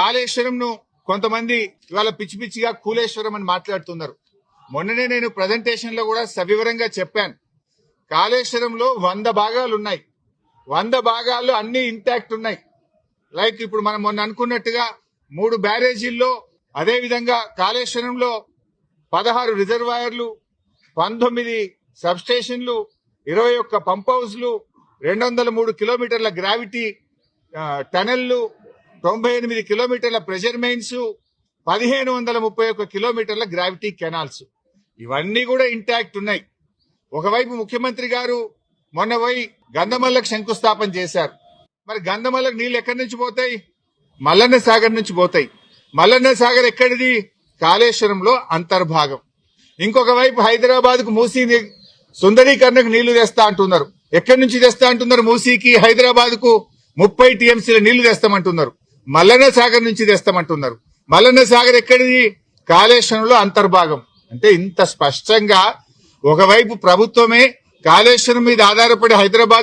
కాళేశ్వరంను కొంతమంది ఇవాళ పిచ్చి పిచ్చిగా కూలేశ్వరం అని మాట్లాడుతున్నారు. మొన్ననే నేను ప్రజెంటేషన్లో కూడా సవివరంగా చెప్పాను. కాళేశ్వరంలో వంద భాగాలు ఉన్నాయి. వంద భాగాలు అన్ని ఇంటాక్ట్ ఉన్నాయి. లైక్ ఇప్పుడు మనం మొన్న అనుకున్నట్టుగా మూడు బ్యారేజీల్లో అదే విధంగా కాళేశ్వరంలో పదహారు రిజర్వాయర్లు పంతొమ్మిది సబ్స్టేషన్లు ఇరవై ఒక్క పంప్ హౌస్లు రెండు వందల మూడు కిలోమీటర్ల గ్రావిటీ టనెల్లు తొంభై ఎనిమిది కిలోమీటర్ల ప్రెషర్ మెయిన్స్ పదిహేను వందల ముప్పై ఒక్క కిలోమీటర్ల గ్రావిటీ కెనాల్స్. ఇవన్నీ కూడా ఇంటాక్ట్ ఉన్నాయి. ఒకవైపు ముఖ్యమంత్రి గారు మొన్న పోయి గంధమల్లకు శంకుస్థాపన చేశారు. మరి గంధమల్లకు నీళ్ళు ఎక్కడి నుంచి పోతాయి? మల్లన్న సాగర్ నుంచి పోతాయి. మల్లన్న సాగర్ ఎక్కడిది? కాళేశ్వరంలో అంతర్భాగం. ఇంకొక వైపు హైదరాబాద్కు మూసీ సుందరీకరణకు నీళ్ళు తెస్తా అంటున్నారు. ఎక్కడి నుంచి తెస్తా అంటున్నారు మూసీకి? హైదరాబాద్కు ముప్పై టీఎంసీల నీళ్ళు తెస్తామంటున్నారు. మల్లన్న సాగర్ నుంచి తెస్తామంటున్నారు. మల్లన్న సాగర్ ఎక్కడిది? కాళేశ్వరంలో అంతర్భాగం. అంటే ఇంత స్పష్టంగా ఒకవైపు ప్రభుత్వమే కాళేశ్వరం మీద ఆధారపడి హైదరాబాద్